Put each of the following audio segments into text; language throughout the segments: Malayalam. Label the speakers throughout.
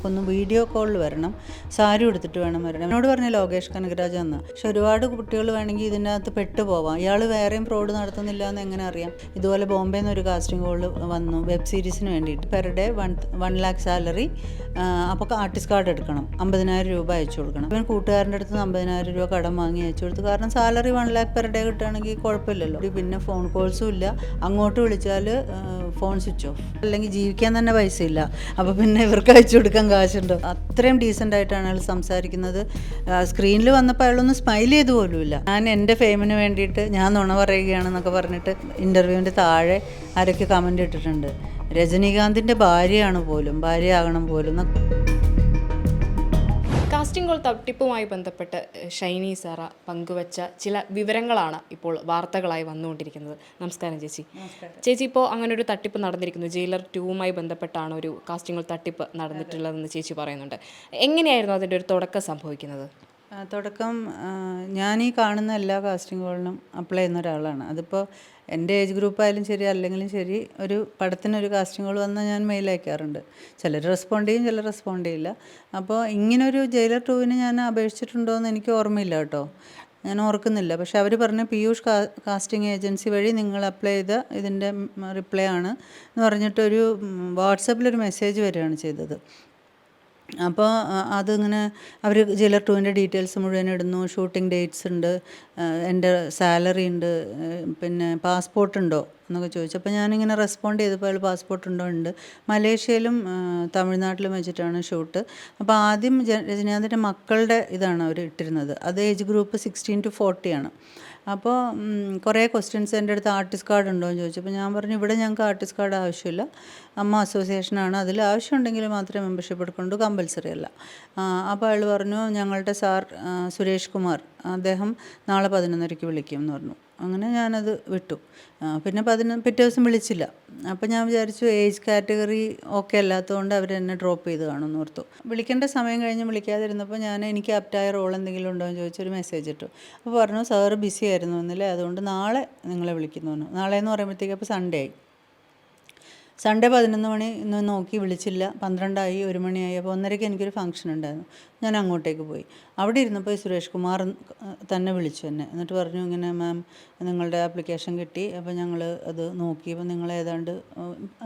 Speaker 1: നമുക്കൊന്ന് വീഡിയോ കോളിൽ വരണം. സാരി എടുത്തിട്ട് വേണം വരണം. എന്നോട് പറഞ്ഞ ലോകേഷ് കനകരാജ് എന്ന് പക്ഷെ ഒരുപാട് കുട്ടികൾ വേണമെങ്കിൽ ഇതിനകത്ത് പെട്ടു പോവാം. ഇയാൾ വേറെയും ഫ്രോഡ് നടത്തുന്നില്ല എന്ന് എങ്ങനെ അറിയാം? ഇതുപോലെ ബോംബെയിൽ നിന്ന് ഒരു കാസ്റ്റിംഗ് കോളിൽ വന്നു വെബ് സീരീസിന് വേണ്ടിയിട്ട്. Per day one one lakh salary അപ്പോൾ ആർട്ടിസ്റ്റ് കാർഡ് എടുക്കണം. അമ്പതിനായിരം രൂപ അയച്ചു കൊടുക്കണം. ഇവൻ കൂട്ടുകാരന്റെ അടുത്ത് അമ്പതിനായിരം രൂപ കടം വാങ്ങി അയച്ചു കൊടുത്തു. കാരണം salary one lakh per day കിട്ടുകയാണെങ്കിൽ കുഴപ്പമില്ലല്ലോ. പിന്നെ ഫോൺ കോൾസും ഇല്ല. അങ്ങോട്ട് വിളിച്ചാൽ ഫോൺ സ്വിച്ച് ഓഫ് അല്ലെങ്കിൽ ജീവിക്കാൻ തന്നെ പൈസ ഇല്ല അപ്പോൾ പിന്നെ ഇവർക്ക് അയച്ചു കൊടുക്കാൻ കാശുണ്ടോ. അത്രയും ഡീസന്റ് ആയിട്ടാണ് അയാൾ സംസാരിക്കുന്നത്. സ്ക്രീനിൽ വന്നപ്പോൾ അയാളൊന്നും സ്മൈൽ ചെയ്തു പോലുമില്ല. ഞാൻ എന്റെ ഫെയിമിന് വേണ്ടിയിട്ട് ഞാൻ നുണ പറയുകയാണെന്നൊക്കെ പറഞ്ഞിട്ട് ഇന്റർവ്യൂവിന്റെ താഴെ ആരൊക്കെ കമന്റ് ഇട്ടിട്ടുണ്ട്. രജനീകാന്തിന്റെ ഭാര്യയാണ് പോലും ഭാര്യയാകണം പോലും എന്നൊക്കെ.
Speaker 2: കാസ്റ്റിംഗ് കോൾ തട്ടിപ്പുമായി ബന്ധപ്പെട്ട് ഷൈനി സാറ പങ്കുവച്ച ചില വിവരങ്ങളാണ് ഇപ്പോൾ വാർത്തകളായി വന്നുകൊണ്ടിരിക്കുന്നത്. നമസ്കാരം ചേച്ചി. ചേച്ചി ഇപ്പോൾ അങ്ങനെ ഒരു തട്ടിപ്പ് നടന്നിരിക്കുന്നു. ജയിലർ ടൂവുമായി ബന്ധപ്പെട്ടാണ് ഒരു കാസ്റ്റിംഗ് കോൾ തട്ടിപ്പ് നടന്നിട്ടുള്ളതെന്ന് ചേച്ചി പറയുന്നുണ്ട്. എങ്ങനെയായിരുന്നു അതിന്റെ ഒരു തുടക്കം സംഭവിക്കുന്നത്?
Speaker 1: തുടക്കം ഞാൻ ഈ കാണുന്ന എല്ലാ കാസ്റ്റിംഗ് കോളിനും അപ്ലൈ ചെയ്യുന്ന ഒരാളാണ്. അതിപ്പോൾ എന്റെ ഏജ് ഗ്രൂപ്പ് ആയാലും ശരി അല്ലെങ്കിലും ശരി ഒരു പടത്തിനൊരു കാസ്റ്റിംഗ് കോൾ വന്നാൽ ഞാൻ മെയിൽ അയക്കാറുണ്ട്. ചിലർ റെസ്പോണ്ട് ചെയ്യും ചിലർ റെസ്പോണ്ട് ചെയ്യില്ല. അപ്പോൾ ഇങ്ങനൊരു ജയിലർ ടൂവിന് ഞാൻ അപേക്ഷിച്ചിട്ടുണ്ടോ എന്ന് എനിക്ക് ഓർമ്മയില്ല കേട്ടോ. ഞാൻ ഓർക്കുന്നില്ല. പക്ഷെ അവർ പറഞ്ഞ പീയൂഷ് കാസ്റ്റിംഗ് ഏജൻസി വഴി നിങ്ങൾ അപ്ലൈ ചെയ്ത ഇതിന്റെ റിപ്ലൈ ആണ് എന്ന് പറഞ്ഞിട്ടൊരു വാട്സപ്പിലൊരു മെസ്സേജ് വരികയാണ് ചെയ്തത്. അപ്പോൾ അതിങ്ങനെ അവർ ജയിലർ ടൂവിന്റെ ഡീറ്റെയിൽസ് മുഴുവൻ ഇടുന്നു. ഷൂട്ടിംഗ് ഡേറ്റ്സ് ഉണ്ട്. എന്റെ സാലറി ഉണ്ട്. പിന്നെ പാസ്പോർട്ട് ഉണ്ടോ എന്നൊക്കെ ചോദിച്ചു. അപ്പോൾ ഞാനിങ്ങനെ റെസ്പോണ്ട് ചെയ്തപ്പോൾ അയാൾ പാസ്പോർട്ട് ഉണ്ടോ ഉണ്ട്. മലേഷ്യയിലും തമിഴ്നാട്ടിലും വെച്ചിട്ടാണ് ഷൂട്ട് അപ്പോൾ ആദ്യം രജനീകാന്തിന്റെ മക്കളുടെ ഇതാണ് അവർ ഇട്ടിരുന്നത്. അത് ഏജ് ഗ്രൂപ്പ് സിക്സ്റ്റീൻ ടു ഫോർട്ടിയാണ് അപ്പോൾ കുറേ ക്വസ്റ്റ്യൻസ് എന്റെ അടുത്ത് ആർട്ടിസ്റ്റ് കാർഡ് ഉണ്ടോ എന്ന് ചോദിച്ചപ്പോൾ ഞാൻ പറഞ്ഞു ഇവിടെ ഞങ്ങൾക്ക് ആർട്ടിസ്റ്റ് കാർഡ് ആവശ്യമില്ല. അമ്മ അസോസിയേഷനാണ് അതിൽ ആവശ്യമുണ്ടെങ്കിൽ മാത്രമേ മെമ്പർഷിപ്പ് എടുക്കുള്ളൂ കമ്പൽസറി അല്ല. അപ്പോൾ അയാൾ പറഞ്ഞു ഞങ്ങളുടെ സാർ സുരേഷ് കുമാർ അദ്ദേഹം നാളെ പതിനൊന്നരയ്ക്ക് വിളിക്കും എന്ന് പറഞ്ഞു. അങ്ങനെ ഞാനത് വിട്ടു. പിന്നെ പതിന പിറ്റേ ദിവസം വിളിച്ചില്ല. അപ്പോൾ ഞാൻ വിചാരിച്ചു ഏജ് കാറ്റഗറി ഓക്കെ അല്ലാത്തതുകൊണ്ട് അവർ എന്നെ ഡ്രോപ്പ് ചെയ്ത് കാണുമെന്ന് ഓർത്തു. വിളിക്കേണ്ട സമയം കഴിഞ്ഞ് വിളിക്കാതിരുന്നപ്പോൾ ഞാൻ എനിക്ക് അപ്റ്റായ റോൾ എന്തെങ്കിലും ഉണ്ടോ എന്ന് ചോദിച്ചൊരു മെസ്സേജ് ഇട്ടു. അപ്പോൾ പറഞ്ഞു സാറ് ബിസി ആയിരുന്നു എന്നല്ലേ അതുകൊണ്ട് നാളെ നിങ്ങളെ വിളിക്കുന്നു നാളെ എന്ന് പറയുമ്പോഴത്തേക്ക് അപ്പോൾ സൺഡേ ആയി. സൺഡേ പതിനൊന്ന് മണി ഇന്ന് നോക്കി വിളിച്ചില്ല. പന്ത്രണ്ടായി ഒരു മണിയായി. അപ്പോൾ ഒന്നരയ്ക്ക് എനിക്കൊരു ഫംഗ്ഷൻ ഉണ്ടായിരുന്നു. ഞാൻ അങ്ങോട്ടേക്ക് പോയി. അവിടെ ഇരുന്നപ്പോൾ സുരേഷ് കുമാർ തന്നെ വിളിച്ചു എന്നെ. എന്നിട്ട് പറഞ്ഞു ഇങ്ങനെ മാം നിങ്ങളുടെ ആപ്ലിക്കേഷൻ കിട്ടി. അപ്പോൾ ഞങ്ങൾ അത് നോക്കി. അപ്പോൾ നിങ്ങൾ ഏതാണ്ട്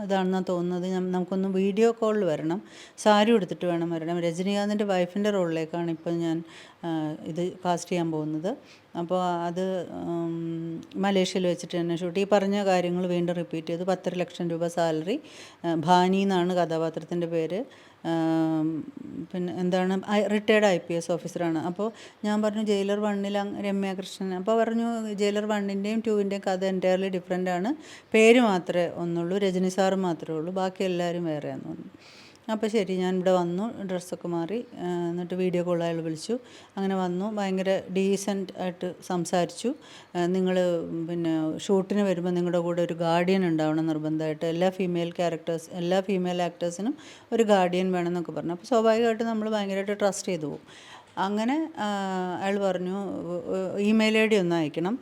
Speaker 1: അതാണെന്നാണ് തോന്നുന്നത്. നമുക്കൊന്ന് വീഡിയോ കോളിൽ വരണം. സാരി എടുത്തിട്ട് വേണം വരണം. രജനീകാന്തിന്റെ വൈഫിന്റെ റോളിലേക്കാണ് ഇപ്പോൾ ഞാൻ ഇത് കാസ്റ്റ് ചെയ്യാൻ പോകുന്നത്. അപ്പോൾ അത് മലേഷ്യയിൽ വെച്ചിട്ട് തന്നെ ഷൂട്ട് ഈ പറഞ്ഞ കാര്യങ്ങൾ വീണ്ടും റിപ്പീറ്റ് ചെയ്ത്. പത്തര ലക്ഷം രൂപ സാലറി ഭാനി എന്നാണ് കഥാപാത്രത്തിന്റെ പേര്. പിന്നെ എന്താണ്? റിട്ടയർഡ് ഐ പി എസ് ഓഫീസറാണ് അപ്പോൾ ഞാൻ പറഞ്ഞു ജയിലർ വണ്ണിൽ രമ്യ കൃഷ്ണൻ അപ്പോൾ പറഞ്ഞു ജയിലർ വണ്ണിന്റെയും ടൂവിന്റെയും കഥ എന്റയർലി ഡിഫറെന്റ് ആണ്. പേര് മാത്രമേ ഒന്നുള്ളൂ. രജനി സാറ് മാത്രമേ ഉള്ളൂ. ബാക്കി എല്ലാവരും വേറെയാണെന്ന് പറഞ്ഞു. അപ്പോൾ ശരി ഞാൻ ഇവിടെ വന്നു ഡ്രസ്സൊക്കെ മാറി എന്നിട്ട് വീഡിയോ കോൾ അയാൾ വിളിച്ചു. അങ്ങനെ വന്നു ഭയങ്കര ഡീസന്റ് ആയിട്ട് സംസാരിച്ചു. നിങ്ങൾ പിന്നെ ഷൂട്ടിന് വരുമ്പോൾ നിങ്ങളുടെ കൂടെ ഒരു ഗാർഡിയൻ ഉണ്ടാവണം നിർബന്ധമായിട്ട്. എല്ലാ ഫീമെയിൽ ക്യാരക്ടേഴ്സ് എല്ലാ ഫീമെയിൽ ആക്ടേഴ്സിനും ഒരു ഗാർഡിയൻ വേണമെന്നൊക്കെ പറഞ്ഞു. അപ്പോൾ സ്വാഭാവികമായിട്ട് നമ്മൾ ഭയങ്കരമായിട്ട് ട്രസ്റ്റ് ചെയ്തു പോകും അങ്ങനെ അയാൾ പറഞ്ഞു ഇമെയിൽ ഐ ഡി ഒന്ന് അയക്കണം.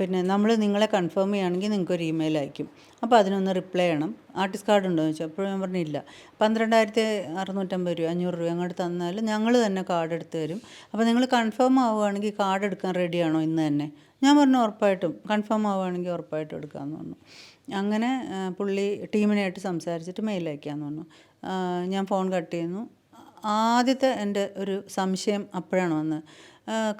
Speaker 1: പിന്നെ നമ്മൾ നിങ്ങളെ കൺഫേം ചെയ്യുകയാണെങ്കിൽ നിങ്ങൾക്ക് ഒരു ഇമെയിൽ അയക്കും. അപ്പോൾ അതിനൊന്ന് റിപ്ലൈ ചെയ്യണം. ആർട്ടിസ്റ്റ് കാർഡ് ഉണ്ടോ എന്ന് ചോദിച്ചു. അപ്പോൾ ഞാൻ പറഞ്ഞില്ല പന്ത്രണ്ടായിരത്തി അറുന്നൂറ്റമ്പത് രൂപ അഞ്ഞൂറ് രൂപ അങ്ങോട്ട് തന്നാൽ ഞങ്ങൾ തന്നെ കാർഡ് എടുത്ത് തരും. അപ്പോൾ നിങ്ങൾ കൺഫേം ആവുകയാണെങ്കിൽ കാർഡ് എടുക്കാൻ റെഡിയാണോ ഇന്ന് തന്നെ? ഞാൻ പറഞ്ഞു ഉറപ്പായിട്ടും. കൺഫേം ആവുകയാണെങ്കിൽ ഉറപ്പായിട്ടും എടുക്കാമെന്ന് പറഞ്ഞു. അങ്ങനെ പുള്ളി ടീമിനായിട്ട് സംസാരിച്ചിട്ട് മെയിൽ അയക്കാമെന്ന് പറഞ്ഞു. ഞാൻ ഫോൺ കട്ട് ചെയ്യുന്നു. ആദ്യത്തെ എന്റെ ഒരു സംശയം അപ്പോഴാണ് വന്നത്.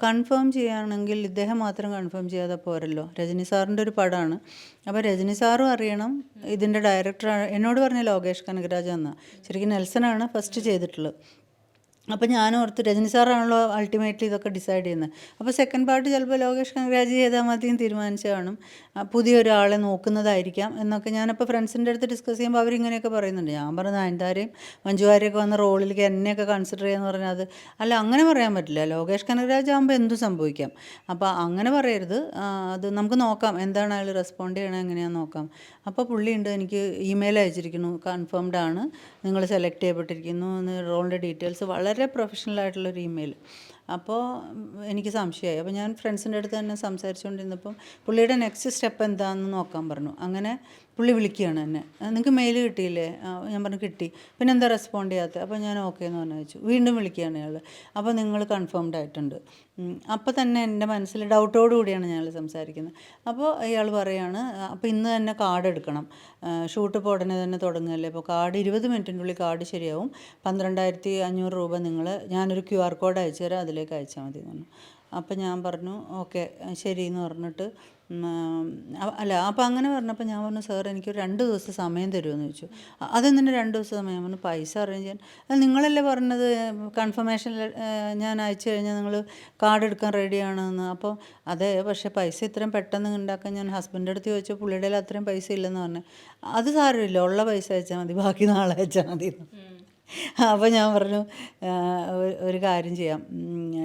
Speaker 1: കൺഫേം ചെയ്യുകയാണെങ്കിൽ ഇദ്ദേഹം മാത്രം കൺഫേം ചെയ്യാതെ പോരല്ലോ. രജനി സാറിന്റെ ഒരു പടമാണ്. അപ്പോൾ രജനി സാറും അറിയണം. ഇതിന്റെ ഡയറക്ടറാണ് എന്നോട് പറഞ്ഞ ലോകേഷ് കനകരാജ് എന്നാണ്. ശരിക്കും നെൽസനാണ് ഫസ്റ്റ് ചെയ്തിട്ടുള്ളത്. അപ്പോൾ ഞാൻ ഓർത്ത് രജനി സാറാണല്ലോ അൾട്ടിമേറ്റ്ലി ഇതൊക്കെ ഡിസൈഡ് ചെയ്യുന്നത്. അപ്പോൾ സെക്കൻഡ് പാർട്ട് ചിലപ്പോൾ ലോകേഷ് കനകരാജ് ചെയ്താൽ മതിയും തീരുമാനിച്ചു കാണും. പുതിയൊരാളെ നോക്കുന്നതായിരിക്കാം എന്നൊക്കെ ഞാനപ്പോൾ ഫ്രണ്ട്സിന്റെ അടുത്ത് ഡിസ്കസ് ചെയ്യുമ്പോൾ അവരിങ്ങനെയൊക്കെ പറയുന്നുണ്ട്. ഞാൻ പറഞ്ഞ നയൻതാരയും മഞ്ജുവാരെയൊക്കെ വന്ന റോളിലേക്ക് എന്നെയൊക്കെ കൺസിഡർ ചെയ്യാന്ന് പറഞ്ഞാൽ അത് അല്ല അങ്ങനെ പറയാൻ പറ്റില്ല. ലോകേഷ് കനകരാജ് ആകുമ്പോൾ എന്തും സംഭവിക്കാം. അപ്പോൾ അങ്ങനെ പറയരുത്. അത് നമുക്ക് നോക്കാം. എന്താണ് അയാൾ റെസ്പോണ്ട് ചെയ്യണത്? എങ്ങനെയാണെന്ന് നോക്കാം. അപ്പോൾ പുള്ളിയുണ്ട് എനിക്ക് ഇമെയിൽ അയച്ചിരിക്കുന്നു. കൺഫേംഡ് ആണ്. നിങ്ങൾ സെലക്ട് ചെയ്യപ്പെട്ടിരിക്കുന്നു. റോളിന്റെ ഡീറ്റെയിൽസ് വളരെ പ്രൊഫഷണൽ ആയിട്ടുള്ളൊരു ഇമെയിൽ അപ്പോൾ എനിക്ക് സംശയമായി. അപ്പോൾ ഞാൻ ഫ്രണ്ട്സിന്റെ അടുത്ത് തന്നെ സംസാരിച്ചുകൊണ്ടിരുന്നപ്പം പുള്ളിയുടെ നെക്സ്റ്റ് സ്റ്റെപ്പ് എന്താണെന്ന് നോക്കാൻ പറഞ്ഞു. അങ്ങനെ പുള്ളി വിളിക്കുകയാണ് എന്നെ. നിങ്ങൾക്ക് മെയിൽ കിട്ടിയില്ലേ? ഞാൻ പറഞ്ഞു കിട്ടി. പിന്നെ എന്താ റെസ്പോണ്ട് ചെയ്യാത്തത് അപ്പോൾ ഞാൻ ഓക്കെ എന്ന് പറഞ്ഞു വെച്ചു. വീണ്ടും വിളിക്കുകയാണ് അയാൾ അപ്പോൾ നിങ്ങൾ കൺഫേംഡ് ആയിട്ടുണ്ട്. അപ്പോൾ തന്നെ എന്റെ മനസ്സിൽ ഡൗട്ടോടു കൂടിയാണ് ഞങ്ങൾ സംസാരിക്കുന്നത്. അപ്പോൾ ഇയാൾ പറയാണ് അപ്പോൾ ഇന്ന് തന്നെ കാർഡ് എടുക്കണം. ഷൂട്ട് ഇപ്പോൾ ഉടനെ തന്നെ തുടങ്ങുകയല്ലേ? അപ്പോൾ കാർഡ് ഇരുപത് മിനിറ്റിനുള്ളിൽ കാർഡ് ശരിയാവും. പന്ത്രണ്ടായിരത്തി അഞ്ഞൂറ് രൂപ നിങ്ങൾ ഞാനൊരു ക്യു ആർ കോഡ് അയച്ചു തരാം അതിലേക്ക് അയച്ചാൽ മതി എന്ന് പറഞ്ഞു. അപ്പോൾ ഞാൻ പറഞ്ഞു ഓക്കെ ശരി എന്ന് പറഞ്ഞിട്ട് അല്ല അപ്പോൾ അങ്ങനെ പറഞ്ഞപ്പോൾ ഞാൻ പറഞ്ഞു സാർ എനിക്ക് രണ്ട് ദിവസം സമയം തരുമെന്ന് ചോദിച്ചു. അതെന്തിനു രണ്ട് ദിവസം സമയം? പറഞ്ഞു പൈസ അറേഞ്ച് ചെയ്യാൻ. "അത് നിങ്ങളല്ലേ പറഞ്ഞത് കൺഫർമേഷൻ ഞാൻ അയച്ചു കഴിഞ്ഞാൽ നിങ്ങൾ കാർഡ് എടുക്കാൻ റെഡിയാണെന്ന് അപ്പോൾ അതെ പക്ഷേ പൈസ ഇത്രയും പെട്ടെന്ന് ഉണ്ടാക്കാൻ ഞാൻ ഹസ്ബൻഡിന്റെ അടുത്ത് ചോദിച്ചു പുള്ളിയുടെ അത്രയും പൈസ ഇല്ലെന്ന് പറഞ്ഞു. അത് സാരമില്ല ഉള്ള പൈസ അയച്ചാൽ മതി ബാക്കി നാളെ അയച്ചാൽ മതി എന്ന്." അപ്പോൾ ഞാൻ പറഞ്ഞു ഒരു- കാര്യം ചെയ്യാം.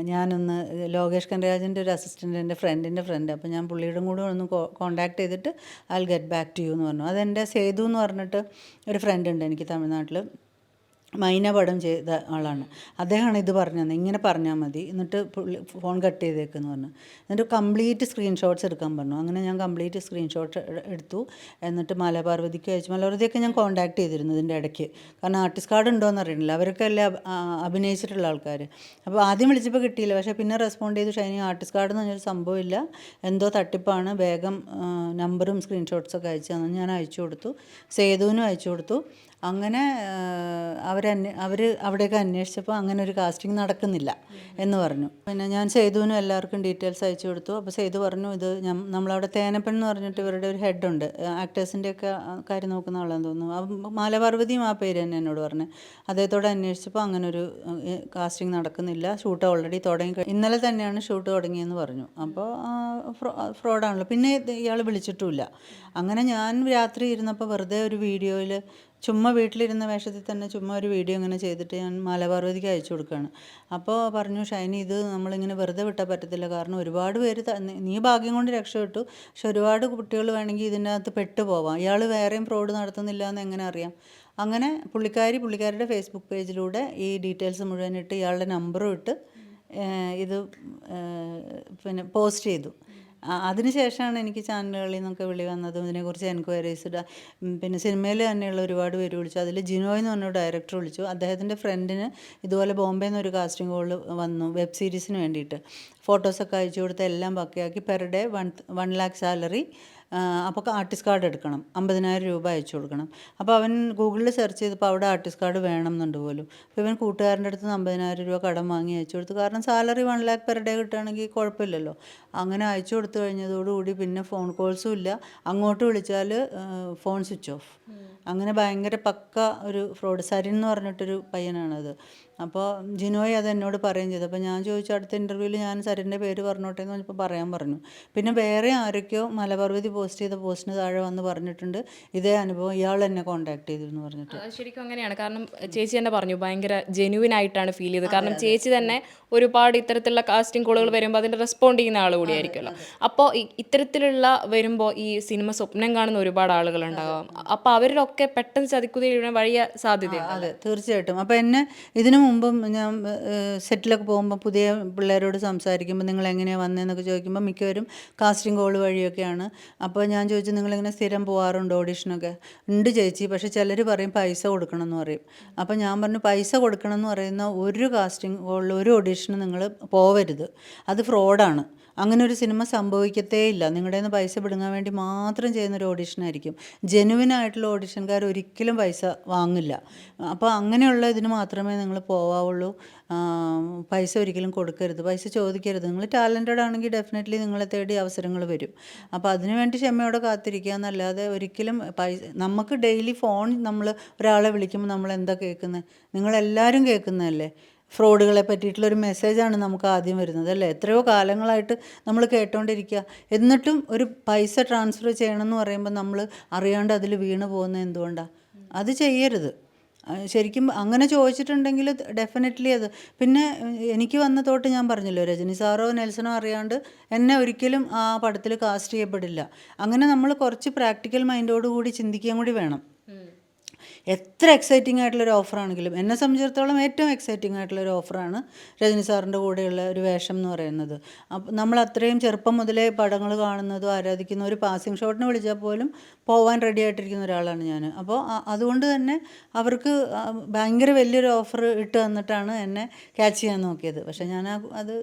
Speaker 1: ഞാനൊന്ന് ലോകേഷ് കൻരാജന്റെ ഒരു അസിസ്റ്റന്റ് എന്റെ ഫ്രണ്ടിന്റെ ഫ്രണ്ട് അപ്പോൾ ഞാൻ പുള്ളിയുടെ കൂടെ ഒന്ന് കോൺടാക്ട് ചെയ്തിട്ട് I get back to you എന്ന് പറഞ്ഞു. അതെന്റെ സേതു എന്ന് പറഞ്ഞിട്ട് ഒരു ഫ്രണ്ട് ഉണ്ട് എനിക്ക് തമിഴ്നാട്ടിൽ മൈന പടം ചെയ്ത ആളാണ്. അദ്ദേഹമാണ് ഇത് പറഞ്ഞു തന്നെ ഇങ്ങനെ പറഞ്ഞാൽ മതി. എന്നിട്ട് ഫോൺ കട്ട് ചെയ്തേക്കെന്ന് പറഞ്ഞു. എന്നിട്ട് കംപ്ലീറ്റ് സ്ക്രീൻഷോട്ട്സ് എടുക്കാൻ പറഞ്ഞു. അങ്ങനെ ഞാൻ കംപ്ലീറ്റ് സ്ക്രീൻഷോട്ട് എടുത്തു. എന്നിട്ട് മലപാർവതിക്ക് അയച്ചു മലപാർവതിയൊക്കെ ഞാൻ കോൺടാക്ട് ചെയ്തിരുന്നു ഇതിന്റെ ഇടയ്ക്ക്. കാരണം ആർട്ടിസ്റ്റ് കാർഡ് ഉണ്ടോ എന്ന് അറിയണില്ല അവരൊക്കെ അല്ലേ അഭിനയിച്ചിട്ടുള്ള ആൾക്കാർ അപ്പോൾ ആദ്യം വിളിച്ചപ്പോൾ കിട്ടിയില്ല. പക്ഷേ പിന്നെ റെസ്പോണ്ട് ചെയ്തു. ഷൈനി ആർട്ടിസ്റ്റ് കാർഡ് എന്ന് പറഞ്ഞൊരു സംഭവമില്ല എന്തോ തട്ടിപ്പാണ്. വേഗം നമ്പറും സ്ക്രീൻഷോട്ട്സൊക്കെ അയച്ചു തന്നെ. ഞാൻ അയച്ചു കൊടുത്തു. സേതുവിനും അയച്ചു കൊടുത്തു. അങ്ങനെ അവരന്വേ അവർ അവിടെയൊക്കെ അന്വേഷിച്ചപ്പോൾ അങ്ങനെ ഒരു കാസ്റ്റിംഗ് നടക്കുന്നില്ല എന്ന് പറഞ്ഞു. പിന്നെ ഞാൻ സേതുവിനും എല്ലാവർക്കും ഡീറ്റെയിൽസ് അയച്ചു കൊടുത്തു. അപ്പോൾ സേതു പറഞ്ഞു ഇത് നമ്മളവിടെ തേനപ്പൻ എന്ന് പറഞ്ഞിട്ട് ഇവരുടെ ഒരു ഹെഡുണ്ട് ആക്ടേഴ്സിന്റെയൊക്കെ കാര്യം നോക്കുന്ന ആളാന്ന് തോന്നുന്നു. അപ്പം മാലപാർവതിയും ആ പേര് തന്നെ എന്നോട് പറഞ്ഞു. അദ്ദേഹത്തോട് അന്വേഷിച്ചപ്പോൾ അങ്ങനെ ഒരു കാസ്റ്റിംഗ് നടക്കുന്നില്ല. ഷൂട്ട് ഓൾറെഡി തുടങ്ങി ഇന്നലെ തന്നെയാണ് ഷൂട്ട് തുടങ്ങിയെന്ന് പറഞ്ഞു. അപ്പോൾ ഫ്രോഡാണല്ലോ പിന്നെ ഇയാൾ വിളിച്ചിട്ടുമില്ല. അങ്ങനെ ഞാൻ രാത്രി ഇരുന്നപ്പോൾ വെറുതെ ഒരു വീഡിയോയിൽ ചുമ്മാ വീട്ടിലിരുന്ന വേഷത്തിൽ തന്നെ ചുമ്മാ ഒരു വീഡിയോ ഇങ്ങനെ ചെയ്തിട്ട് ഞാൻ മാലപാർവതിക്ക് അയച്ചു കൊടുക്കുകയാണ്. അപ്പോൾ പറഞ്ഞു ഷൈനി ഇത് നമ്മളിങ്ങനെ വെറുതെ വിട്ടാൽ പറ്റത്തില്ല. കാരണം ഒരുപാട് പേര് നീ- ഭാഗ്യം കൊണ്ട് രക്ഷപ്പെട്ടു. പക്ഷെ ഒരുപാട് കുട്ടികൾ വേണമെങ്കിൽ ഇതിന്റെ അകത്ത് പെട്ടു പോവാം ഇയാൾ വേറെയും ഫ്രോഡ് നടത്തുന്നില്ല എന്ന് എങ്ങനെ അറിയാം? അങ്ങനെ പുള്ളിക്കാരി പുള്ളിക്കാരുടെ ഫേസ്ബുക്ക് പേജിലൂടെ ഈ ഡീറ്റെയിൽസ് മുഴുവൻ ഇട്ട് ഇയാളുടെ നമ്പറും ഇട്ട് ഇത് പിന്നെ പോസ്റ്റ് ചെയ്തു. അതിനുശേഷമാണ് എനിക്ക് ചാനലുകളിൽ നിന്നൊക്കെ വിളി വന്നതും ഇതിനെക്കുറിച്ച് എൻക്വയറീസ് പിന്നെ സിനിമയിൽ തന്നെയുള്ള ഒരുപാട് പേര് വിളിച്ചു. അതിൽ ജിനോയ് എന്ന് പറഞ്ഞ ഡയറക്ടർ വിളിച്ചു. അദ്ദേഹത്തിന്റെ ഫ്രണ്ടിന് ഇതുപോലെ ബോംബെയിൽ നിന്ന് ഒരു കാസ്റ്റിംഗ് കോൾ വന്നു വെബ് സീരീസിന് വേണ്ടിയിട്ട്. ഫോട്ടോസൊക്കെ അയച്ചു കൊടുത്ത് എല്ലാം പക്കയാക്കി. Per day one one lakh salary അപ്പോൾ ആർട്ടിസ്റ്റ് കാർഡ് എടുക്കണം. അമ്പതിനായിരം രൂപ അയച്ചു കൊടുക്കണം. അപ്പോൾ അവൻ ഗൂഗിളിൽ സെർച്ച് ചെയ്തപ്പോൾ അവിടെ ആർട്ടിസ്റ്റ് കാർഡ് വേണം എന്നുണ്ട് പോലും. അപ്പോൾ ഇവൻ കൂട്ടുകാരന്റെ അടുത്ത് നിന്ന് അമ്പതിനായിരം രൂപ കടം വാങ്ങി അയച്ചു കൊടുത്തു. കാരണം salary one lakh per day കിട്ടുകയാണെങ്കിൽ കുഴപ്പമില്ലല്ലോ. അങ്ങനെ അയച്ചു കൊടുത്തു കഴിഞ്ഞതോടുകൂടി പിന്നെ ഫോൺ കോൾസും ഇല്ല. അങ്ങോട്ട് വിളിച്ചാൽ ഫോൺ സ്വിച്ച് ഓഫ് അങ്ങനെ ഭയങ്കര പക്ക ഒരു ഫ്രോഡ് സരിൻ എന്ന് പറഞ്ഞിട്ടൊരു പയ്യനാണത്. അപ്പോൾ ജിനോയ് അത് എന്നോട് പറയുകയും ചെയ്തു. അപ്പോൾ ഞാൻ ചോദിച്ചു അടുത്ത ഇന്റർവ്യൂവിൽ ഞാൻ സരിന്റെ പേര് പറഞ്ഞോട്ടെ എന്ന് പറഞ്ഞപ്പോൾ പറയാൻ പറഞ്ഞു. പിന്നെ വേറെ ആരൊക്കെയോ മലപർവതി പോസ്റ്റ് ചെയ്ത പോസ്റ്റിന് താഴെ വന്ന് പറഞ്ഞിട്ടുണ്ട്. ഇതേ അനുഭവം ഇയാൾ എന്നെ കോൺടാക്ട് ചെയ്തു എന്ന്
Speaker 2: പറഞ്ഞിട്ട്. ശരിക്കും അങ്ങനെയാണ്. കാരണം ചേച്ചി തന്നെ പറഞ്ഞു ഭയങ്കര ജെനുവിൻ ആയിട്ടാണ് ഫീൽ ചെയ്തത്. കാരണം ചേച്ചി തന്നെ ഒരുപാട് ഇത്തരത്തിലുള്ള കാസ്റ്റിംഗ് കോളുകൾ വരുമ്പോൾ അതിന്റെ റെസ്പോണ്ട് ചെയ്യുന്ന ആൾ കൂടിയായിരിക്കുമല്ലോ. അപ്പോൾ ഇത്തരത്തിലുള്ള വരുമ്പോൾ ഈ സിനിമ സ്വപ്നം കാണുന്ന ഒരുപാട് ആളുകൾ ഉണ്ടാകാം അപ്പോൾ അവരിലൊക്കെ പെട്ടെന്ന് ചതിക്കുതി വഴിയ സാധ്യതയാണ്
Speaker 1: അതെ തീർച്ചയായിട്ടും. അപ്പോൾ എന്നെ ഇതിനു മുമ്പും ഞാൻ സെറ്റിലൊക്കെ പോകുമ്പോൾ പുതിയ പിള്ളേരോട് സംസാരിക്കുമ്പോൾ നിങ്ങൾ എങ്ങനെയാണ് വന്നതെന്നൊക്കെ ചോദിക്കുമ്പോൾ മിക്കവരും കാസ്റ്റിംഗ് കോൾ വഴിയൊക്കെയാണ്. അപ്പോൾ ഞാൻ ചോദിച്ചു നിങ്ങളിങ്ങനെ സ്ഥിരം പോകാറുണ്ട് ഓഡീഷനൊക്കെ ഉണ്ട് ചേച്ചി പക്ഷേ ചിലർ പറയും പൈസ കൊടുക്കണം എന്ന് പറയും. അപ്പോൾ ഞാൻ പറഞ്ഞു പൈസ കൊടുക്കണം എന്ന് പറയുന്ന ഒരു കാസ്റ്റിംഗ് കോളിൽ ഒരു ഓഡീഷന് നിങ്ങൾ പോവരുത്. അത് ഫ്രോഡാണ് അങ്ങനെ ഒരു സിനിമ സംഭവിക്കത്തേ ഇല്ല നിങ്ങളുടെ നിന്ന് പൈസ പിടുങ്ങാൻ വേണ്ടി മാത്രം ചെയ്യുന്ന ഒരു ഓഡിഷൻ ആയിരിക്കും. ജെനുവിൻ ആയിട്ടുള്ള ഓഡിഷൻകാർ ഒരിക്കലും പൈസ വാങ്ങില്ല. അപ്പോൾ അങ്ങനെയുള്ള ഇതിന് മാത്രമേ നിങ്ങൾ പോവാവുള്ളൂ. പൈസ ഒരിക്കലും കൊടുക്കരുത്. പൈസ ചോദിക്കരുത്. നിങ്ങൾ ടാലന്റഡ് ആണെങ്കിൽ ഡെഫിനറ്റ്ലി നിങ്ങളെ തേടി അവസരങ്ങൾ വരും. അപ്പോൾ അതിനുവേണ്ടി ക്ഷമയോടെ കാത്തിരിക്കുക എന്നല്ലാതെ ഒരിക്കലും പൈസ നമുക്ക് ഡെയിലി ഫോൺ നമ്മൾ ഒരാളെ വിളിക്കുമ്പോൾ നമ്മൾ എന്താ കേൾക്കുന്നത് നിങ്ങളെല്ലാവരും കേൾക്കുന്നതല്ലേ? ഫ്രോഡുകളെ പറ്റിയിട്ടുള്ളൊരു മെസ്സേജാണ് നമുക്ക് ആദ്യം വരുന്നത് അല്ലേ? എത്രയോ കാലങ്ങളായിട്ട് നമ്മൾ കേട്ടോണ്ടിരിക്കുക എന്നിട്ടും ഒരു പൈസ ട്രാൻസ്ഫർ ചെയ്യണമെന്ന് പറയുമ്പോൾ നമ്മൾ അറിയാണ്ട് അതിൽ വീണ് പോകുന്നത് എന്തുകൊണ്ടാണ് അത് ചെയ്യരുത്. ശരിക്കും അങ്ങനെ ചോദിച്ചിട്ടുണ്ടെങ്കിൽ ഡെഫിനറ്റ്ലി അത്. പിന്നെ എനിക്ക് വന്ന തോട്ട് ഞാൻ പറഞ്ഞല്ലോ രജനി സാറോ നെൽസണോ അറിയാണ്ട് എന്നെ ഒരിക്കലും ആ പടത്തിൽ കാസ്റ്റ് ചെയ്യപ്പെടില്ല. അങ്ങനെ നമ്മൾ കുറച്ച് പ്രാക്ടിക്കൽ മൈൻഡോട് കൂടി ചിന്തിക്കുകയും കൂടി വേണം. എത്ര എക്സൈറ്റിംഗ് ആയിട്ടുള്ളൊരു ഓഫറാണെങ്കിലും എന്നെ സംബന്ധിച്ചിടത്തോളം ഏറ്റവും എക്സൈറ്റിംഗ് ആയിട്ടുള്ളൊരു ഓഫറാണ് രജനി സാറിന്റെ കൂടെയുള്ള ഒരു വേഷം എന്ന് പറയുന്നത്. അപ്പം നമ്മൾ അത്രയും ചെറുപ്പം മുതലേ പടങ്ങൾ കാണുന്നതും ആരാധിക്കുന്ന ഒരു പാസിംഗ് ഷോട്ടിന് വിളിച്ചാൽ പോലും പോവാൻ റെഡി ആയിട്ടിരിക്കുന്ന ഒരാളാണ് ഞാൻ അപ്പോൾ അതുകൊണ്ട് തന്നെ അവർക്ക് ഭയങ്കര വലിയൊരു ഓഫർ ഇട്ട് തന്നിട്ടാണ് എന്നെ ക്യാച്ച് ചെയ്യാൻ നോക്കിയത്. പക്ഷേ ഞാൻ അത്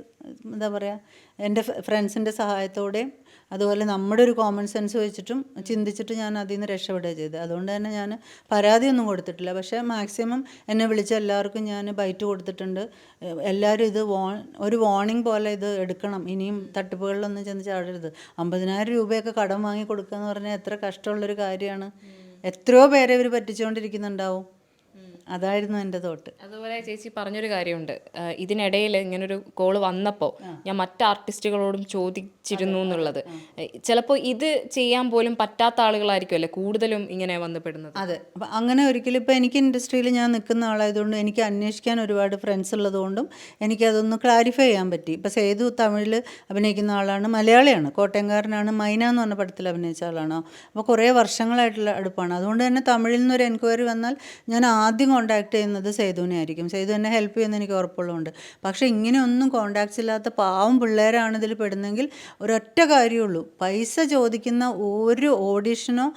Speaker 1: എന്താ പറയുക എന്റെ ഫ്രണ്ട്സിന്റെ സഹായത്തോടെയും അതുപോലെ നമ്മുടെ ഒരു കോമൺ സെൻസ് വെച്ചിട്ടും ചിന്തിച്ചിട്ട് ഞാൻ അതിൽ നിന്ന് രക്ഷപ്പെടുക ചെയ്തത്. അതുകൊണ്ട് തന്നെ ഞാൻ പരാതിയൊന്നും കൊടുത്തിട്ടില്ല. പക്ഷേ മാക്സിമം എന്നെ വിളിച്ച എല്ലാവർക്കും ഞാൻ ബൈറ്റ് കൊടുത്തിട്ടുണ്ട്. എല്ലാവരും ഇത് വോ ഒരു വാർണിംഗ് പോലെ ഇത് എടുക്കണം. ഇനിയും തട്ടിപ്പുകളിലൊന്നും ചെന്ന് ചാടരുത്. അമ്പതിനായിരം രൂപയൊക്കെ കടം വാങ്ങി കൊടുക്കുക എന്ന് പറഞ്ഞാൽ എത്ര കഷ്ടമുള്ളൊരു കാര്യമാണ്. എത്രയോ പേരെ ഇവർ പറ്റിച്ചുകൊണ്ടിരിക്കുന്നുണ്ടാവും. അതായിരുന്നു എന്റെ തോട്ട്.
Speaker 2: അതുപോലെ ചേച്ചി പറഞ്ഞൊരു കാര്യമുണ്ട്. ഇതിനിടയിൽ ഇങ്ങനൊരു കോൾ വന്നപ്പോൾ ഞാൻ മറ്റ് ആർട്ടിസ്റ്റുകളോടും ചോദിച്ചിരുന്നു എന്നുള്ളത്. ചിലപ്പോൾ ഇത് ചെയ്യാൻ പോലും പറ്റാത്ത ആളുകളായിരിക്കും അല്ലേ കൂടുതലും ഇങ്ങനെ വന്നപ്പെടുന്നത്
Speaker 1: അതെ. അപ്പം അങ്ങനെ ഒരിക്കലും ഇപ്പം എനിക്ക് ഇൻഡസ്ട്രിയിൽ ഞാൻ നിൽക്കുന്ന ആളായതുകൊണ്ട് എനിക്ക് അന്വേഷിക്കാൻ ഒരുപാട് ഫ്രണ്ട്സ് ഉള്ളതുകൊണ്ടും എനിക്കതൊന്ന് ക്ലാരിഫൈ ചെയ്യാൻ പറ്റി. ഇപ്പം സേതു തമിഴിൽ അഭിനയിക്കുന്ന ആളാണ് മലയാളിയാണ് കോട്ടയംകാരനാണ് മൈന എന്ന് പറഞ്ഞ പടത്തിൽ അഭിനയിച്ച ആളാണ്. അപ്പോൾ കുറേ വർഷങ്ങളായിട്ടുള്ള അടുപ്പാണ്. അതുകൊണ്ട് തന്നെ തമിഴിൽ നിന്നൊരു എൻക്വയറി വന്നാൽ ഞാൻ ആദ്യം കോൺടാക്ട് ചെയ്യുന്നത് സേതുവിനെ ആയിരിക്കും. സേതു എന്നെ ഹെൽപ്പ് ചെയ്യുമെന്ന് എനിക്ക് ഉറപ്പുള്ളതുകൊണ്ട്. പക്ഷേ ഇങ്ങനെയൊന്നും കോണ്ടാക്ട്സ് ഇല്ലാത്ത പാവം പിള്ളേരാണ് ഇതിൽ പെടുന്നെങ്കിൽ ഒരൊറ്റ കാര്യമുള്ളൂ. പൈസ ചോദിക്കുന്ന ഒരു ഓഡിഷനോ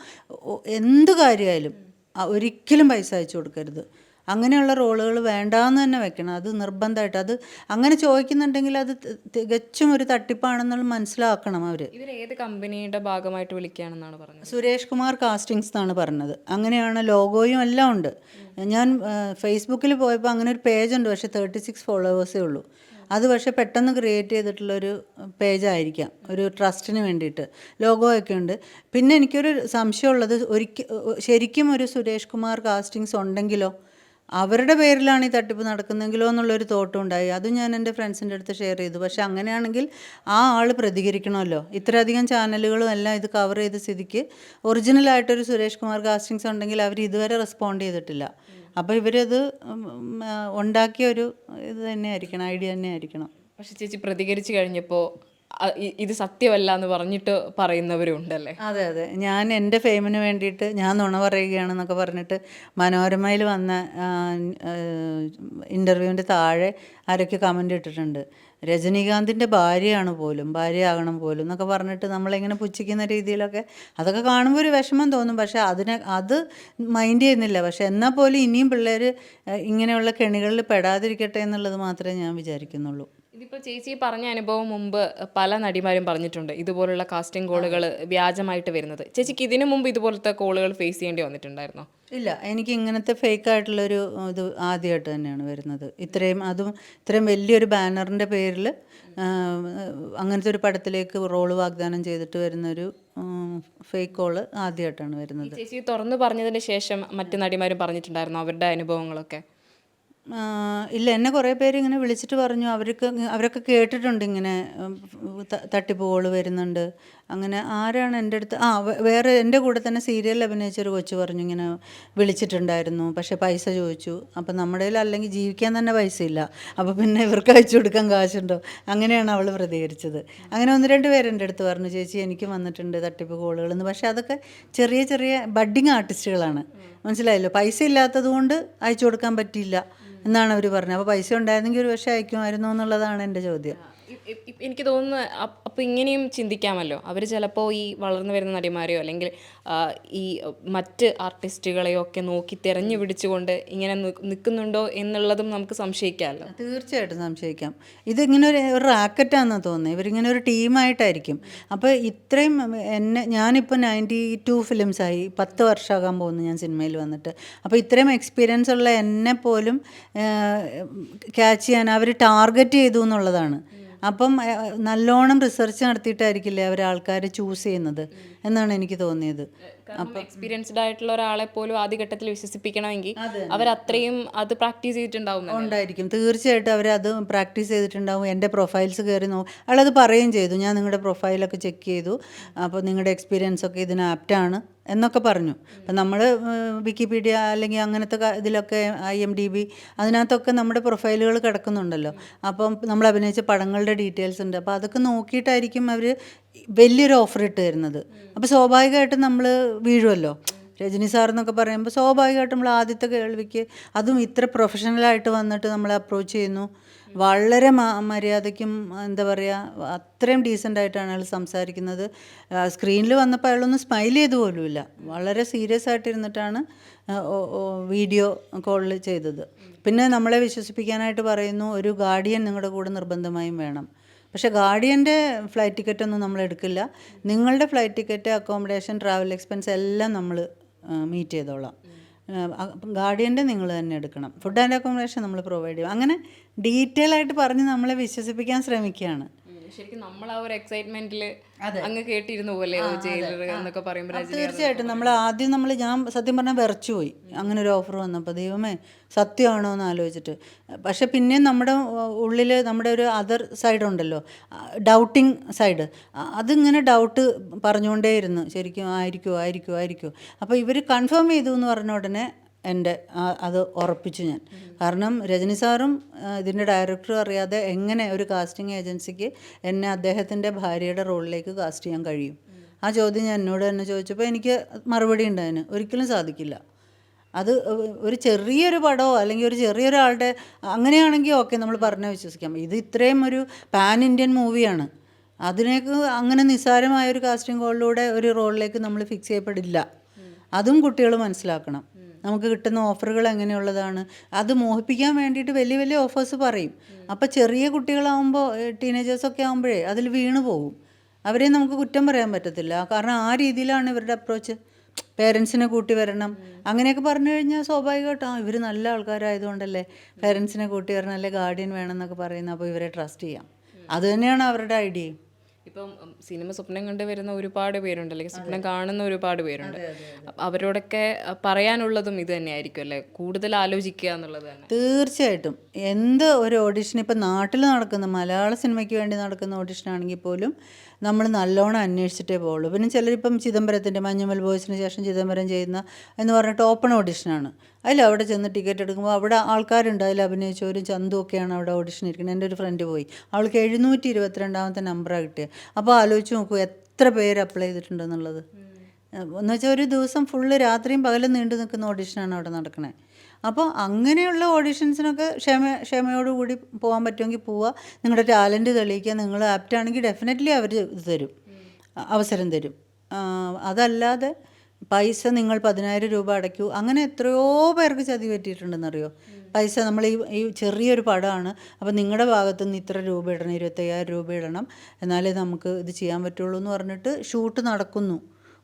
Speaker 1: എന്ത് കാര്യമായാലും ഒരിക്കലും പൈസ അയച്ചു കൊടുക്കരുത്. അങ്ങനെയുള്ള റോളുകൾ വേണ്ടാന്ന് തന്നെ വെക്കണം. അത് നിർബന്ധമായിട്ട്. അത് അങ്ങനെ ചോദിക്കുന്നുണ്ടെങ്കിൽ അത് തികച്ചും ഒരു തട്ടിപ്പാണെന്നുള്ള മനസ്സിലാക്കണം അവർ
Speaker 2: ഇവർ ഏത് കമ്പനിയുടെ ഭാഗമായിട്ട് വിളിക്കുകയാണെന്നാണ് പറഞ്ഞത്?
Speaker 1: സുരേഷ് കുമാർ കാസ്റ്റിങ്സ് എന്നാണ് പറഞ്ഞത്. അങ്ങനെയാണ് ലോഗോയും എല്ലാം ഉണ്ട്. ഞാൻ ഫേസ്ബുക്കിൽ പോയപ്പോൾ അങ്ങനെ ഒരു പേജ് ഉണ്ട് പക്ഷേ തേർട്ടി സിക്സ് ഫോളോവേഴ്സേ ഉള്ളൂ. അത് പക്ഷേ പെട്ടെന്ന് ക്രിയേറ്റ് ചെയ്തിട്ടുള്ളൊരു പേജായിരിക്കാം. ഒരു ട്രസ്റ്റിന് വേണ്ടിയിട്ട്. ലോഗോ ഒക്കെ ഉണ്ട്. പിന്നെ എനിക്കൊരു സംശയമുള്ളത് ഒരിക്കൽ ശരിക്കും ഒരു സുരേഷ് കുമാർ കാസ്റ്റിങ്സ് ഉണ്ടെങ്കിലോ? അവരുടെ പേരിലാണ് ഈ തട്ടിപ്പ് നടക്കുന്നെങ്കിലോ എന്നുള്ളൊരു തോട്ടം ഉണ്ടായി. അതും ഞാൻ എന്റെ ഫ്രണ്ട്സിന്റെ അടുത്ത് ഷെയർ ചെയ്തു. പക്ഷേ അങ്ങനെയാണെങ്കിൽ ആ ആൾ പ്രതികരിക്കണമല്ലോ. ഇത്രയധികം ചാനലുകളും എല്ലാം ഇത് കവർ ചെയ്ത സ്ഥിതിക്ക് ഒറിജിനലായിട്ടൊരു സുരേഷ് കുമാർ കാസ്റ്റിങ്സ് ഉണ്ടെങ്കിൽ അവർ ഇതുവരെ റെസ്പോണ്ട് ചെയ്തിട്ടില്ല. അപ്പോൾ ഇവരത് ഉണ്ടാക്കിയ ഒരു ഇത് തന്നെ ആയിരിക്കണം ഐഡിയ തന്നെ ആയിരിക്കണം
Speaker 2: പക്ഷെ ചേച്ചി പ്രതികരിച്ചു കഴിഞ്ഞപ്പോൾ ഇത് സത്യമല്ല എന്ന് പറഞ്ഞിട്ട് പറയുന്നവരും ഉണ്ടല്ലേ
Speaker 1: അതെ അതെ. ഞാൻ എന്റെ ഫെയിമിന് വേണ്ടിയിട്ട് ഞാൻ നുണ പറയുകയാണെന്നൊക്കെ പറഞ്ഞിട്ട് മനോരമയിൽ വന്ന ഇന്റർവ്യൂവിന്റെ താഴെ ആരൊക്കെ കമന്റ് ഇട്ടിട്ടുണ്ട്. രജനീകാന്തിന്റെ ഭാര്യയാണ് പോലും ഭാര്യയാകണം പോലും എന്നൊക്കെ പറഞ്ഞിട്ട് നമ്മളിങ്ങനെ പുച്ഛിക്കുന്ന രീതിയിലൊക്കെ അതൊക്കെ കാണുമ്പോൾ ഒരു വിഷമം തോന്നും. പക്ഷേ അതിനെ അത് മൈൻഡ് ചെയ്യുന്നില്ല. പക്ഷേ എന്നാൽ പോലും ഇനിയും പിള്ളേർ ഇങ്ങനെയുള്ള കെണികളിൽ പെടാതിരിക്കട്ടെ എന്നുള്ളത് മാത്രമേ ഞാൻ വിചാരിക്കുന്നുള്ളൂ.
Speaker 2: ഇതിപ്പോൾ ചേച്ചി പറഞ്ഞ അനുഭവം മുമ്പ് പല നടിമാരും പറഞ്ഞിട്ടുണ്ട്. ഇതുപോലുള്ള കാസ്റ്റിംഗ് കോളുകൾ വ്യാജമായിട്ട് വരുന്നത്. ചേച്ചിക്ക് ഇതിനു മുമ്പ് ഇതുപോലത്തെ കോളുകൾ ഫേസ് ചെയ്യേണ്ടി വന്നിട്ടുണ്ടായിരുന്നോ?
Speaker 1: ഇല്ല. എനിക്ക് ഇങ്ങനത്തെ ഫേക്ക് ആയിട്ടുള്ളൊരു ഇത് ആദ്യമായിട്ട് തന്നെയാണ് വരുന്നത്. ഇത്രയും അതും ഇത്രയും വലിയൊരു ബാനറിന്റെ പേരിൽ അങ്ങനത്തെ ഒരു പടത്തിലേക്ക് റോൾ വാഗ്ദാനം ചെയ്തിട്ട് വരുന്നൊരു ഫേക്ക് കോൾ ആദ്യമായിട്ടാണ് വരുന്നത്.
Speaker 2: ചേച്ചി തുറന്നു പറഞ്ഞതിന് ശേഷം മറ്റു നടിമാരും പറഞ്ഞിട്ടുണ്ടായിരുന്നു? അവരുടെ അനുഭവങ്ങളൊക്കെ?
Speaker 1: ഇല്ല എന്നെ കുറേ പേര് ഇങ്ങനെ വിളിച്ചിട്ട് പറഞ്ഞു. അവർക്ക് അവരൊക്കെ കേട്ടിട്ടുണ്ട് ഇങ്ങനെ തട്ടിപ്പുകൾ വരുന്നുണ്ട്. അങ്ങനെ ആരാണ് എന്റെ അടുത്ത്? ആ വേറെ എന്റെ കൂടെ തന്നെ സീരിയലിൽ അഭിനയിച്ചൊരു കൊച്ചു പറഞ്ഞു ഇങ്ങനെ വിളിച്ചിട്ടുണ്ടായിരുന്നു. പക്ഷെ പൈസ ചോദിച്ചു. അപ്പം നമ്മുടെ അല്ലെങ്കിൽ ജീവിക്കാൻ തന്നെ പൈസ ഇല്ല. അപ്പോൾ പിന്നെ ഇവർക്ക് അയച്ചു കൊടുക്കാൻ കാശുണ്ടോ? അങ്ങനെയാണ് അവൾ പ്രതികരിച്ചത്. അങ്ങനെ ഒന്ന് രണ്ട് പേര് എന്റെ അടുത്ത് പറഞ്ഞു ചേച്ചി എനിക്ക് വന്നിട്ടുണ്ട് തട്ടിപ്പ് കോളുകൾ എന്ന്. പക്ഷേ അതൊക്കെ ചെറിയ ചെറിയ ബഡ്ഡിങ് ആർട്ടിസ്റ്റുകളാണ്. മനസ്സിലായല്ലോ? പൈസ ഇല്ലാത്തത് കൊണ്ട് അയച്ചു കൊടുക്കാൻ പറ്റിയില്ല എന്നാണ് അവർ പറഞ്ഞത്. അപ്പോൾ പൈസ ഉണ്ടായിരുന്നെങ്കിൽ ഒരു പക്ഷേ അയക്കുമായിരുന്നു എന്നുള്ളതാണ് എന്റെ ചോദ്യം.
Speaker 2: എനിക്ക് തോന്നുന്നു അപ്പോൾ ഇങ്ങനെയും ചിന്തിക്കാമല്ലോ. അവർ ചിലപ്പോൾ ഈ വളർന്നു വരുന്ന നടിമാരെയോ അല്ലെങ്കിൽ ഈ മറ്റ് ആർട്ടിസ്റ്റുകളെയോ ഒക്കെ നോക്കി തിരഞ്ഞു പിടിച്ചുകൊണ്ട് ഇങ്ങനെ നിൽക്കുന്നുണ്ടോ എന്നുള്ളതും നമുക്ക് സംശയിക്കാമല്ലോ.
Speaker 1: തീർച്ചയായിട്ടും സംശയിക്കാം. ഇതിങ്ങനെ ഒരു റാക്കറ്റാണെന്ന് തോന്നുന്നത് ഇവരിങ്ങനെ ഒരു ടീമായിട്ടായിരിക്കും. അപ്പോൾ ഇത്രയും എന്നെ ഞാനിപ്പോൾ നയന്റി ടു ഫിലിംസായി. പത്ത് വർഷമാകാൻ പോകുന്നു ഞാൻ സിനിമയിൽ വന്നിട്ട്. അപ്പോൾ ഇത്രയും എക്സ്പീരിയൻസ് ഉള്ള എന്നെ പോലും ക്യാച്ച് ചെയ്യാൻ അവർ ടാർഗറ്റ് ചെയ്തു എന്നുള്ളതാണ്. അപ്പം നല്ലോണം റിസർച്ച് നടത്തിയിട്ടായിരിക്കില്ലേ അവർ ആൾക്കാരെ ചൂസ് ചെയ്യുന്നത്? എന്നാണ് എനിക്ക് തോന്നിയത്.
Speaker 2: എക്സ്പീരിയൻസ്ഡ് ആയിട്ടുള്ള ഒരാളെ പോലും ആദ്യഘട്ടത്തിൽ വിശ്വസിപ്പിക്കണമെങ്കിൽ അവർ അത്രയും അത് പ്രാക്ടീസ് ചെയ്തിട്ടുണ്ടാവും.
Speaker 1: ഉണ്ടായിരിക്കും. തീർച്ചയായിട്ടും അവർ അത് പ്രാക്ടീസ് ചെയ്തിട്ടുണ്ടാവും. എന്റെ പ്രൊഫൈൽസ് കയറി നോക്കും അയാളത് പറയുകയും ചെയ്തു. ഞാൻ നിങ്ങളുടെ പ്രൊഫൈലൊക്കെ ചെക്ക് ചെയ്തു. അപ്പോൾ നിങ്ങളുടെ എക്സ്പീരിയൻസ് ഒക്കെ ഇതിന് ആപ്റ്റാണ് എന്നൊക്കെ പറഞ്ഞു. അപ്പം നമ്മൾ വിക്കിപീഡിയ അല്ലെങ്കിൽ അങ്ങനത്തെ ഇതിലൊക്കെ ഐ എം ഡി ബി അതിനകത്തൊക്കെ നമ്മുടെ പ്രൊഫൈലുകൾ കിടക്കുന്നുണ്ടല്ലോ. അപ്പം നമ്മൾ അഭിനയിച്ച പടങ്ങളുടെ ഡീറ്റെയിൽസ് ഉണ്ട്. അപ്പോൾ അതൊക്കെ നോക്കിയിട്ടായിരിക്കും അവർ വലിയൊരു ഓഫർ ഇട്ട് തരുന്നത്. അപ്പോൾ സ്വാഭാവികമായിട്ടും നമ്മൾ വീഴുമല്ലോ രജനി സാർ എന്നൊക്കെ പറയുമ്പോൾ സ്വാഭാവികമായിട്ടും നമ്മൾ ആദ്യത്തെ കേൾവിക്ക് അതും ഇത്ര പ്രൊഫഷണലായിട്ട് വന്നിട്ട് നമ്മളെ അപ്രോച്ച് ചെയ്യുന്നു. വളരെ മര്യാദയ്ക്കും എന്താ പറയുക അത്രയും ഡീസന്റ് ആയിട്ടാണ് അയാൾ സംസാരിക്കുന്നത്. സ്ക്രീനിൽ വന്നപ്പോൾ അയാളൊന്നും സ്മൈൽ ചെയ്തു പോലുമില്ല വളരെ സീരിയസ് ആയിട്ടിരുന്നിട്ടാണ് വീഡിയോ കോളിൽ ചെയ്തത്. പിന്നെ നമ്മളെ വിശ്വസിപ്പിക്കാനായിട്ട് പറയുന്നു ഒരു ഗാർഡിയൻ നിങ്ങളുടെ കൂടെ നിർബന്ധമായും വേണം. പക്ഷേ ഗാർഡിയന്റെ ഫ്ലൈറ്റ് ടിക്കറ്റ് ഒന്നും നമ്മൾ എടുക്കില്ല. നിങ്ങളുടെ flight ticket accommodation travel expense എല്ലാം നമ്മൾ മീറ്റ് ചെയ്തോളാം. ഗാർഡിയന്റെ നിങ്ങൾ തന്നെ എടുക്കണം. ഫുഡ് ആൻഡ് അക്കോമഡേഷൻ നമ്മൾ പ്രൊവൈഡ് ചെയ്യും. അങ്ങനെ ഡീറ്റെയിൽ ആയിട്ട് പറഞ്ഞ് നമ്മളെ വിശ്വസിപ്പിക്കാൻ ശ്രമിക്കുകയാണ്.
Speaker 2: ശരിക്കും നമ്മൾ ആ ഒരു എക്സൈറ്റ്മെന്റിൽ അങ്ങ് കേട്ടിരുന്നു പോലെ ജയിലർ എന്നൊക്കെ പറയുമ്പോൾ
Speaker 1: തീർച്ചയായിട്ടും. നമ്മൾ ആദ്യം നമ്മൾ ഞാൻ സത്യം പറഞ്ഞാൽ വിറച്ചു പോയി. അങ്ങനെ ഒരു ഓഫർ വന്നപ്പോൾ ദൈവമേ സത്യമാണോ എന്ന് ആലോചിച്ചിട്ട്. പക്ഷെ പിന്നെ നമ്മുടെ ഉള്ളിൽ നമ്മുടെ ഒരു അതർ സൈഡ് ഉണ്ടല്ലോ. ഡൗട്ടിങ് സൈഡ് അതിങ്ങനെ ഡൗട്ട് പറഞ്ഞുകൊണ്ടേയിരുന്നു ശരിക്കും ആയിരിക്കുമോ ആയിരിക്കുമോ ആയിരിക്കുമോ അപ്പോൾ ഇവർ കൺഫേം ചെയ്തു എന്ന് പറഞ്ഞ ഉടനെ എന്റെ അത് ഉറപ്പിച്ചു ഞാൻ. കാരണം രജനി സാറും ഇതിന്റെ ഡയറക്ടറും അറിയാതെ എങ്ങനെ ഒരു കാസ്റ്റിംഗ് ഏജൻസിക്ക് എന്നെ അദ്ദേഹത്തിന്റെ ഭാര്യയുടെ റോളിലേക്ക് കാസ്റ്റ് ചെയ്യാൻ കഴിയും? ആ ചോദ്യം ഞാൻ എന്നോട് തന്നെ ചോദിച്ചപ്പോൾ എനിക്ക് മറുപടി ഉണ്ട് അതിന്. ഒരിക്കലും സാധിക്കില്ല. അത് ഒരു ചെറിയൊരു പടമോ അല്ലെങ്കിൽ ഒരു ചെറിയൊരാളുടെ അങ്ങനെയാണെങ്കിൽ ഓക്കെ നമ്മൾ പറഞ്ഞാൽ വിശ്വസിക്കാം. ഇത് ഇത്രയും ഒരു പാൻ ഇന്ത്യൻ മൂവിയാണ് അതിനേക്ക് അങ്ങനെ നിസ്സാരമായ ഒരു കാസ്റ്റിംഗ് കോളിലൂടെ ഒരു റോളിലേക്ക് നമ്മൾ ഫിക്സ് ചെയ്യപ്പെടില്ല. അതും കുട്ടികൾ മനസ്സിലാക്കണം. നമുക്ക് കിട്ടുന്ന ഓഫറുകൾ എങ്ങനെയുള്ളതാണ്? അത് മോഹിപ്പിക്കാൻ വേണ്ടിയിട്ട് വലിയ വലിയ ഓഫേഴ്സ് പറയും. അപ്പോൾ ചെറിയ കുട്ടികളാവുമ്പോൾ ടീനേജേഴ്സൊക്കെ ആകുമ്പോഴേ അതിൽ വീണ് പോകും അവരെ നമുക്ക് കുറ്റം പറയാൻ പറ്റത്തില്ല. കാരണം ആ രീതിയിലാണ് ഇവരുടെ അപ്രോച്ച്. പേരൻസിനെ കൂട്ടി വരണം. അങ്ങനെയൊക്കെ പറഞ്ഞു കഴിഞ്ഞാൽ സ്വാഭാവികമായിട്ടും ആ ഇവർ നല്ല ആൾക്കാരായതുകൊണ്ടല്ലേ പേരൻസിനെ കൂട്ടി വരണം അല്ലെ ഗാർഡിയൻ വേണമെന്നൊക്കെ പറയുന്നത്. അപ്പോൾ ഇവരെ ട്രസ്റ്റ് ചെയ്യാം. അത് തന്നെയാണ് അവരുടെ ഐഡിയയും.
Speaker 2: ഇപ്പം സിനിമ സ്വപ്നം കണ്ട് വരുന്ന ഒരുപാട് പേരുണ്ട്. അല്ലെങ്കിൽ സ്വപ്നം കാണുന്ന ഒരുപാട് പേരുണ്ട്. അവരോടൊക്കെ പറയാനുള്ളതും ഇത് തന്നെയായിരിക്കും അല്ലേ? കൂടുതൽ ആലോചിക്കുക എന്നുള്ളത് തന്നെ.
Speaker 1: തീർച്ചയായിട്ടും. എന്ത് ഒരു ഓഡിഷൻ ഇപ്പം നാട്ടിൽ നടക്കുന്ന മലയാള സിനിമയ്ക്ക് വേണ്ടി നടക്കുന്ന ഓഡിഷൻ ആണെങ്കിൽ പോലും നമ്മൾ നല്ലോണം അന്വേഷിച്ചിട്ടേ പോകുള്ളൂ പിന്നെ ചിലരിപ്പം ചിദംബരത്തിന്റെ മഞ്ഞുമൽ ബോയ്സിന് ശേഷം ചിദംബരം ചെയ്യുന്ന എന്ന് പറഞ്ഞിട്ട് ഓപ്പൺ ഓഡിഷനാണ് അതിൽ അവിടെ ചെന്ന് ടിക്കറ്റ് എടുക്കുമ്പോൾ അവിടെ ആൾക്കാരുണ്ട്. അതിൽ അഭിനയിച്ചവരും ചന്തു ഒക്കെയാണ് അവിടെ ഓഡിഷൻ ഇരിക്കുന്നത്. എന്റെ ഒരു ഫ്രണ്ട് പോയി. അവൾക്ക് എഴുന്നൂറ്റി ഇരുപത്തിരണ്ടാമത്തെ നമ്പറാണ് കിട്ടിയത്. അപ്പോൾ ആലോചിച്ച് നോക്കൂ എത്ര പേര് അപ്ലൈ ചെയ്തിട്ടുണ്ടെന്നുള്ളത്. എന്ന് വെച്ചാൽ ഒരു ദിവസം ഫുള്ള് രാത്രിയും പകലും നീണ്ടു നിൽക്കുന്ന ഓഡിഷനാണ് അവിടെ നടക്കണേ. അപ്പോൾ അങ്ങനെയുള്ള ഓഡീഷൻസിനൊക്കെ ക്ഷമ ക്ഷമയോടുകൂടി പോകാൻ പറ്റുമെങ്കിൽ പോവുക. നിങ്ങളുടെ ടാലന്റ് തെളിയിക്കുക. നിങ്ങൾ ആപ്റ്റ് ആണെങ്കിൽ ഡെഫിനറ്റ്ലി അവർ ഇത് തരും. അവസരം തരും. അതല്ലാതെ പൈസ നിങ്ങൾ പതിനായിരം രൂപ അടയ്ക്കൂ. അങ്ങനെ എത്രയോ പേർക്ക് ചതി പറ്റിയിട്ടുണ്ടെന്നറിയോ? പൈസ നമ്മൾ ഈ ഈ ചെറിയൊരു പടമാണ്. അപ്പോൾ നിങ്ങളുടെ ഭാഗത്തു നിന്ന് ഇത്ര രൂപ ഇടണം ഇരുപത്തയ്യായിരം രൂപ ഇടണം. എന്നാലേ നമുക്ക് ഇത് ചെയ്യാൻ പറ്റുള്ളൂ എന്ന് പറഞ്ഞിട്ട് ഷൂട്ട് നടക്കുന്നു.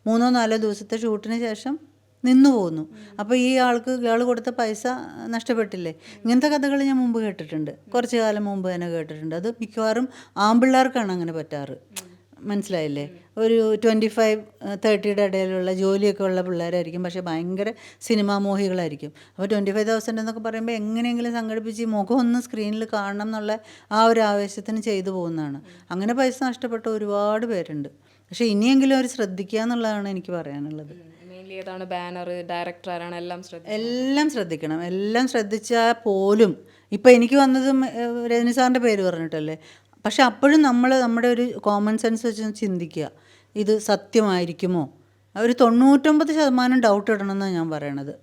Speaker 1: മൂന്നോ നാലോ ദിവസത്തെ ഷൂട്ടിന് ശേഷം നിന്നു പോകുന്നു അപ്പോൾ ഈ ആൾക്ക് ഇയാൾ കൊടുത്ത പൈസ നഷ്ടപ്പെട്ടില്ലേ? ഇങ്ങനത്തെ കഥകൾ ഞാൻ മുമ്പ് കേട്ടിട്ടുണ്ട്. കുറച്ച് കാലം മുമ്പ് തന്നെ കേട്ടിട്ടുണ്ട്. അത് മിക്കവാറും ആമ്പിള്ളേർക്കാണ് അങ്ങനെ പറ്റാറ്. മനസ്സിലായില്ലേ? ഒരു ട്വന്റി ഫൈവ് തേർട്ടിയുടെ ഇടയിലുള്ള ജോലിയൊക്കെ ഉള്ള പിള്ളേരായിരിക്കും. പക്ഷേ ഭയങ്കര സിനിമാ മോഹികളായിരിക്കും. അപ്പോൾ ട്വന്റി ഫൈവ് തൗസൻഡ് എന്നൊക്കെ പറയുമ്പോൾ എങ്ങനെയെങ്കിലും സംഘടിപ്പിച്ച് മുഖം ഒന്ന് സ്ക്രീനിൽ കാണണം എന്നുള്ള ആ ഒരു ആവേശത്തിന് ചെയ്തു പോകുന്നതാണ്. അങ്ങനെ പൈസ നഷ്ടപ്പെട്ട ഒരുപാട് പേരുണ്ട്. പക്ഷേ ഇനിയെങ്കിലും അവർ ശ്രദ്ധിക്കുക എന്നുള്ളതാണ് എനിക്ക് പറയാനുള്ളത്.
Speaker 2: ഏതാണ് ബാനർ ഡയറക്ടർ ആരാണ്? എല്ലാം ശ്രദ്ധിക്കണം.
Speaker 1: എല്ലാം ശ്രദ്ധിക്കണം. എല്ലാം ശ്രദ്ധിച്ചാൽ പോലും ഇപ്പം എനിക്ക് വന്നതും രജനി സാറിന്റെ പേര് പറഞ്ഞിട്ടല്ലേ? പക്ഷെ അപ്പോഴും നമ്മൾ നമ്മുടെ ഒരു കോമൺ സെൻസ് വെച്ച് ചിന്തിക്കുക. ഇത് സത്യമായിരിക്കുമോ? ഒരു തൊണ്ണൂറ്റൊമ്പത് ശതമാനം ഡൗട്ട് ഇടണമെന്നാണ് ഞാൻ പറയണത്.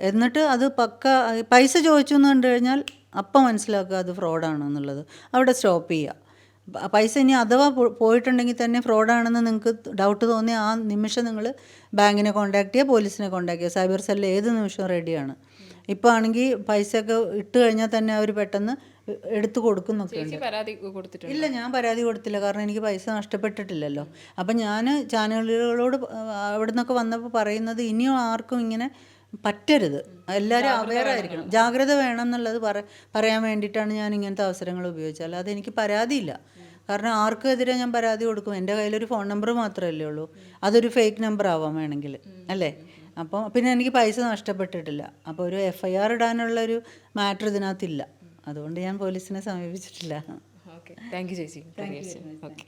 Speaker 1: എന്നിട്ട് അത് പക്ക പൈസ ചോദിച്ചു എന്ന് കണ്ടു കഴിഞ്ഞാൽ അപ്പം മനസ്സിലാക്കുക അത് ഫ്രോഡാണെന്നുള്ളത് അവിടെ സ്റ്റോപ്പ് ചെയ്യുക. പൈസ ഇനി അഥവാ പോയിട്ടുണ്ടെങ്കിൽ തന്നെ ഫ്രോഡാണെന്ന് നിങ്ങൾക്ക് ഡൗട്ട് തോന്നിയ ആ നിമിഷം നിങ്ങൾ ബാങ്കിനെ കോൺടാക്ട് ചെയ്യുക പോലീസിനെ കോൺടാക്ട് ചെയ്യുക. സൈബർ സെല്ലിൽ ഏത് നിമിഷവും റെഡിയാണ് ഇപ്പോൾ ആണെങ്കിൽ പൈസയൊക്കെ ഇട്ട് കഴിഞ്ഞാൽ തന്നെ അവർ പെട്ടെന്ന് എടുത്തു കൊടുക്കുന്നൊക്കെ ഉണ്ട്. ഇല്ല ഞാൻ പരാതി കൊടുത്തില്ല. കാരണം എനിക്ക് പൈസ നഷ്ടപ്പെട്ടിട്ടില്ലല്ലോ. അപ്പം ഞാൻ ചാനലുകളോട് അവിടെ നിന്നൊക്കെ വന്നപ്പോൾ പറയുന്നത് ഇനിയും ആർക്കും ഇങ്ങനെ പറ്റരുത്. എല്ലാവരും അവെയർ ആയിരിക്കണം. ജാഗ്രത വേണം എന്നുള്ളത് പറ പറയാൻ വേണ്ടിയിട്ടാണ് ഞാൻ ഇങ്ങനത്തെ അവസരങ്ങൾ ഉപയോഗിച്ചത്. അല്ലാതെ എനിക്ക് പരാതിയില്ല. കാരണം ആർക്കും എതിരെ ഞാൻ പരാതി കൊടുക്കും. എന്റെ കയ്യിലൊരു ഫോൺ നമ്പർ മാത്രമല്ലേ ഉള്ളൂ. അതൊരു ഫേക്ക് നമ്പർ ആവാൻ വേണമെങ്കിൽ അല്ലേ? അപ്പോൾ പിന്നെ എനിക്ക് പൈസ നഷ്ടപ്പെട്ടിട്ടില്ല. അപ്പോൾ ഒരു എഫ് ഐ ആർ ഇടാനുള്ള ഒരു മാറ്റർ ഇതിനകത്തില്ല. അതുകൊണ്ട് ഞാൻ പോലീസിനെ സമീപിച്ചിട്ടില്ല.
Speaker 2: ഓക്കെ താങ്ക് യു ചേച്ചി. ഓക്കെ